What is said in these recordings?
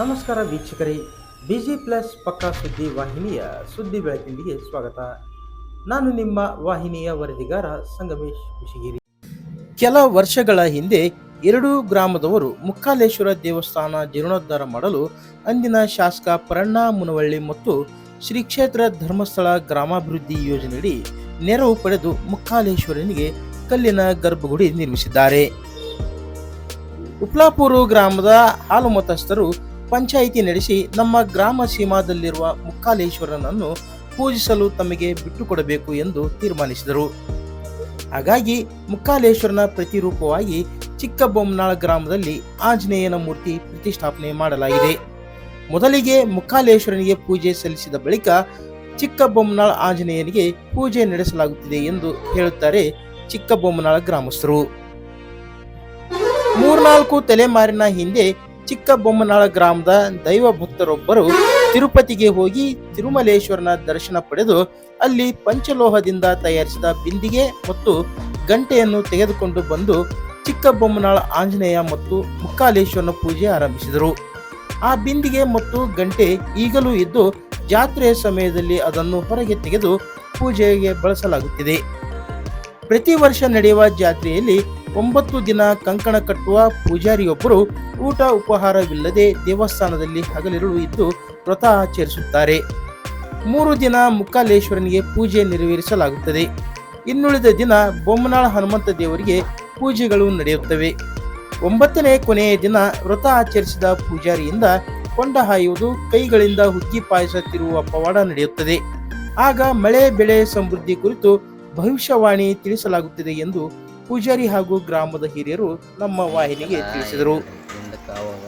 ನಮಸ್ಕಾರ ವೀಕ್ಷಕರೇ. Busy plus ಪಕ್ಕಾ ಸುದ್ದಿ ವಾಹಿನಿಯ ಸುದ್ದಿ ಬೆಳಕಿನಿಗೆ ಸ್ವಾಗತ. ನಾನು ನಿಮ್ಮ ವಾಹಿನಿಯ ವರದಿಗಾರ ಸಂಗಮೇಶ್ ಕುಶಿಗಿರಿ. ಕೆಲ ವರ್ಷಗಳ ಹಿಂದೆ ಎರಡು ಗ್ರಾಮದವರು ಮುಕ್ಕಾಲೇಶ್ವರ ದೇವಸ್ಥಾನ ಜೀರ್ಣೋದ್ಧಾರ ಮಾಡಲು ಅಂದಿನ ಶಾಸಕ ಪರಣ್ಣ ಮುನವಳ್ಳಿ ಮತ್ತು ಶ್ರೀ ಕ್ಷೇತ್ರ ಧರ್ಮಸ್ಥಳ ಗ್ರಾಮಾಭಿವೃದ್ಧಿ ಯೋಜನೆಯಡಿ ನೆರವು ಪಡೆದು ಮುಕ್ಕಾಲೇಶ್ವರನಿಗೆ ಕಲ್ಲಿನ ಗರ್ಭಗುಡಿ ನಿರ್ಮಿಸಿದ್ದಾರೆ. ಉಪ್ಲಾಪೂರು ಗ್ರಾಮದ ಹಾಲು ಮತಸ್ಥರು ಪಂಚಾಯಿತಿ ನಡೆಸಿ ನಮ್ಮ ಗ್ರಾಮ ಸೀಮಾದಲ್ಲಿರುವ ಮುಕ್ಕಾಲೇಶ್ವರನನ್ನು ಪೂಜಿಸಲು ತಮಗೆ ಬಿಟ್ಟುಕೊಡಬೇಕು ಎಂದು ತೀರ್ಮಾನಿಸಿದರು. ಹಾಗಾಗಿ ಮುಕ್ಕಾಲೇಶ್ವರನ ಪ್ರತಿರೂಪವಾಗಿ ಚಿಕ್ಕಬೊಮ್ಮನಾಳ ಗ್ರಾಮದಲ್ಲಿ ಆಂಜನೇಯನ ಮೂರ್ತಿ ಪ್ರತಿಷ್ಠಾಪನೆ ಮಾಡಲಾಗಿದೆ. ಮೊದಲಿಗೆ ಮುಕ್ಕಾಲೇಶ್ವರನಿಗೆ ಪೂಜೆ ಸಲ್ಲಿಸಿದ ಬಳಿಕ ಚಿಕ್ಕಬೊಮ್ಮನಾಳ ಆಂಜನೇಯನಿಗೆ ಪೂಜೆ ನಡೆಸಲಾಗುತ್ತಿದೆ ಎಂದು ಹೇಳುತ್ತಾರೆ ಚಿಕ್ಕಬೊಮ್ಮನಾಳ ಗ್ರಾಮಸ್ಥರು. ಮೂರ್ನಾಲ್ಕು ತಲೆಮಾರಿನ ಹಿಂದೆ ಚಿಕ್ಕಬೊಮ್ಮನಾಳ ಗ್ರಾಮದ ದೈವ ಭಕ್ತರೊಬ್ಬರು ತಿರುಪತಿಗೆ ಹೋಗಿ ತಿರುಮಲೇಶ್ವರನ ದರ್ಶನ ಪಡೆದು ಅಲ್ಲಿ ಪಂಚಲೋಹದಿಂದ ತಯಾರಿಸಿದ ಬಿಂದಿಗೆ ಮತ್ತು ಗಂಟೆಯನ್ನು ತೆಗೆದುಕೊಂಡು ಬಂದು ಚಿಕ್ಕಬೊಮ್ಮನಾಳ ಆಂಜನೇಯ ಮತ್ತು ಮುಕ್ಕಾಲೇಶ್ವರನ ಪೂಜೆ ಆರಂಭಿಸಿದರು. ಆ ಬಿಂದಿಗೆ ಮತ್ತು ಗಂಟೆ ಈಗಲೂ ಇದ್ದು ಜಾತ್ರೆಯ ಸಮಯದಲ್ಲಿ ಅದನ್ನು ಹೊರಗೆ ತೆಗೆದು ಪೂಜೆಗೆ ಬಳಸಲಾಗುತ್ತಿದೆ. ಪ್ರತಿ ವರ್ಷ ನಡೆಯುವ ಜಾತ್ರೆಯಲ್ಲಿ ಒಂಬತ್ತು ದಿನ ಕಂಕಣ ಕಟ್ಟುವ ಪೂಜಾರಿಯೊಬ್ಬರು ಊಟ ಉಪಹಾರವಿಲ್ಲದೆ ದೇವಸ್ಥಾನದಲ್ಲಿ ಹಗಲಿರುಳು ಇದ್ದು ವ್ರತ ಆಚರಿಸುತ್ತಾರೆ. ಮೂರು ದಿನ ಮುಕ್ಕಾಲೇಶ್ವರನಿಗೆ ಪೂಜೆ ನೆರವೇರಿಸಲಾಗುತ್ತದೆ. ಇನ್ನುಳಿದ ದಿನ ಬೊಮ್ಮನಾಳ ಹನುಮಂತ ದೇವರಿಗೆ ಪೂಜೆಗಳು ನಡೆಯುತ್ತವೆ. ಒಂಬತ್ತನೇ ಕೊನೆಯ ದಿನ ವ್ರತ ಆಚರಿಸಿದ ಪೂಜಾರಿಯಿಂದ ಕೊಂಡ ಹಾಯುವುದು, ಕೈಗಳಿಂದ ಹುಗ್ಗಿ ಪಾಯಸ ತಿರುವುವ ಪವಾಡ ನಡೆಯುತ್ತದೆ. ಆಗ ಮಳೆ, ಬೆಳೆ ಸಮೃದ್ಧಿ ಕುರಿತು ಭವಿಷ್ಯವಾಣಿ ತಿಳಿಸಲಾಗುತ್ತದೆ ಎಂದು ಪೂಜಾರಿ ಹಾಗೂ ಗ್ರಾಮದ ಹಿರಿಯರು ನಮ್ಮ ವಾಹಿನಿಗೆ ತಿಳಿಸಿದರು. ಹಿಂದಕ್ಕೆ ಅವಾಗ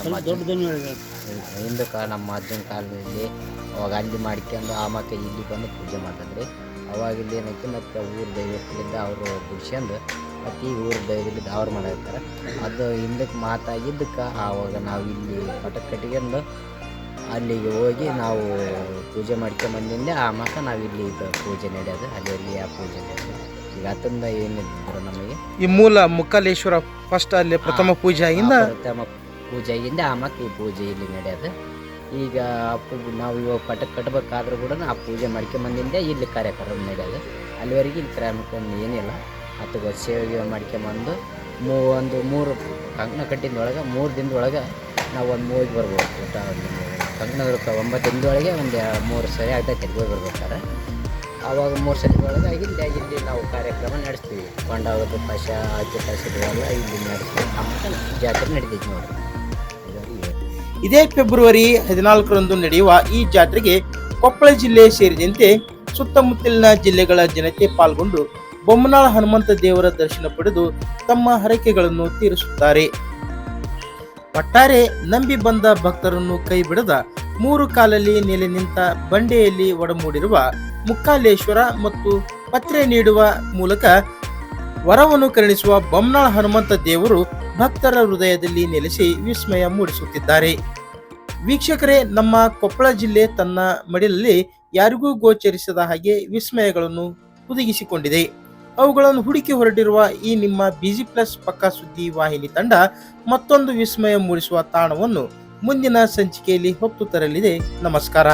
ನಮ್ಮ ಅಜ್ಜನ ಹಿಂದಕ್ಕೆ ನಮ್ಮ ಅಜ್ಜನ ಕಾಲದಲ್ಲಿ ಅವಾಗ ಅಲ್ಲಿ ಮಾಡ್ಕೊಂಡು ಆಮಕ್ಕೆ ಇಲ್ಲಿ ಬಂದು ಪೂಜೆ ಮಾಡ್ತಿದ್ರಿ. ಅವಾಗ ಇಲ್ಲಿ ಏನೈತಿ ಮತ್ತು ಊರ ದೈವತ್ಲಿಂದ ಅವರು ಬಿಡ್ಸ್ಕೊಂಡು ಮತ್ತು ಈ ಊರ ದೈವದಿಂದ ಅವ್ರು ಮಾಡಿರ್ತಾರೆ. ಅದು ಹಿಂದಕ್ಕೆ ಮಾತಾಗಿದ್ದಕ್ಕೆ ಆವಾಗ ನಾವು ಇಲ್ಲಿ ಪಟ ಕಟ್ಕೊಂಡು ಅಲ್ಲಿಗೆ ಹೋಗಿ ನಾವು ಪೂಜೆ ಮಾಡ್ಕೊಂಬಂದಿಂದ ಆಮಕ್ಕ ನಾವು ಇಲ್ಲಿ ಇದು ಪೂಜೆ ನಡೆಯೋದು ಅಲ್ಲಿ ಆ ಪೂಜೆ ನಡೆಯೋದು. ಈಗ ಏನಿದ್ರು ನಮಗೆ? ಈ ಮೂಲ ಮುಕ್ಕಲೇಶ್ವರ ಫಸ್ಟ್ ಅಲ್ಲಿ ಪ್ರಥಮ ಪೂಜೆ ಆಗಿಂದ ಆ ಪ್ರಥಮ ಪೂಜೆಯಿಂದ ಆಮಕ್ಕೆ ಈ ಪೂಜೆ ಇಲ್ಲಿ ನಡೆಯೋದು. ಈಗ ನಾವು ಇವಾಗ ಪಟ ಕಟ್ಟಬೇಕಾದ್ರೂ ಕೂಡ ಆ ಪೂಜೆ ಮಾಡ್ಕೊಂಬಂದಿಂದ ಇಲ್ಲಿ ಕಾರ್ಯಕ್ರಮ ನಡೆಯೋದು. ಅಲ್ಲಿವರೆಗೆ ಇಲ್ಲಿ ಕಾರ್ಯಕ್ರಮ ಏನಿಲ್ಲ. ಹತ್ತು ವರ್ಷ ಸೇವೆ ಮಾಡ್ಕೊಂಬಂದು ಮೂ ಒಂದು ಮೂರು ಕಂಕಣ ಕಟ್ಟಿದೊಳಗೆ ಮೂರು ದಿನದೊಳಗೆ ನಾವು ಒಂದು ಮೂವಿಗೆ ಬರ್ಬೋದು. ಊಟ ಕಂಕಣ ಒಂಬತ್ತು ದಿನದೊಳಗೆ ಒಂದು ಮೂರು ಸರಿ ಆಗ್ತೈತೆ ತೆಗೆದು ಬರ್ಬೇಕಾರೆ ಆವಾಗ ಮೂರು ಸರಿ ಒಳಗೆ ಇಲ್ಲಿ ಇಲ್ಲಿ ನಾವು ಕಾರ್ಯಕ್ರಮ ನಡೆಸ್ತೀವಿ. ಕೊಂಡಾಗೋದು ಪಶ, ಆಚೆ ಪಶದೊಳಗೆ ಇಲ್ಲಿ ನಡೆಸ್ತೀವಿ. ಜಾತ್ರೆ ನಡೀತೈತಿ ನೋಡಿ. ಇದೇ ಫೆಬ್ರವರಿ ಹದಿನಾಲ್ಕರಂದು ನಡೆಯುವ ಈ ಜಾತ್ರೆಗೆ ಕೊಪ್ಪಳ ಜಿಲ್ಲೆ ಸೇರಿದಂತೆ ಸುತ್ತಮುತ್ತಲಿನ ಜಿಲ್ಲೆಗಳ ಜನತೆ ಪಾಲ್ಗೊಂಡು ಬೊಮ್ಮನಾಳ ಹನುಮಂತ ದೇವರ ದರ್ಶನ ಪಡೆದು ತಮ್ಮ ಹರಕೆಗಳನ್ನು ತೀರಿಸುತ್ತಾರೆ. ಒಟ್ಟಾರೆ ನಂಬಿ ಬಂದ ಭಕ್ತರನ್ನು ಕೈ ಬಿಡದ ಮೂರು ಕಾಲಲ್ಲಿ ನೆಲೆ ನಿಂತ ಬಂಡೆಯಲ್ಲಿ ಒಡಮೂಡಿರುವ ಮುಕ್ಕಾಲೇಶ್ವರ ಮತ್ತು ಪತ್ರೆ ನೀಡುವ ಮೂಲಕ ವರವನ್ನು ಕರುಣಿಸುವ ಬೊಮ್ಮನಾಳ ಹನುಮಂತ ದೇವರು ಭಕ್ತರ ಹೃದಯದಲ್ಲಿ ನೆಲೆಸಿ ವಿಸ್ಮಯ ಮೂಡಿಸುತ್ತಿದ್ದಾರೆ. ವೀಕ್ಷಕರೇ, ನಮ್ಮ ಕೊಪ್ಪಳ ಜಿಲ್ಲೆ ತನ್ನ ಮಡಿಲಲ್ಲಿ ಯಾರಿಗೂ ಗೋಚರಿಸದ ಹಾಗೆ ವಿಸ್ಮಯಗಳನ್ನು ಹುದುಗಿಸಿಕೊಂಡಿದೆ. ಅವುಗಳನ್ನು ಹುಡುಕಿ ಹೊರಟಿರುವ ಈ ನಿಮ್ಮ ಬಿಜಿ ಪ್ಲಸ್ ಪಕ್ಕಾ ಸುದ್ದಿ ವಾಹಿನಿ ತಂಡ ಮತ್ತೊಂದು ವಿಸ್ಮಯ ಮೂಡಿಸುವ ತಾಣವನ್ನು ಮುಂದಿನ ಸಂಚಿಕೆಯಲ್ಲಿ ಹೊತ್ತು ತರಲಿದೆ. ನಮಸ್ಕಾರ.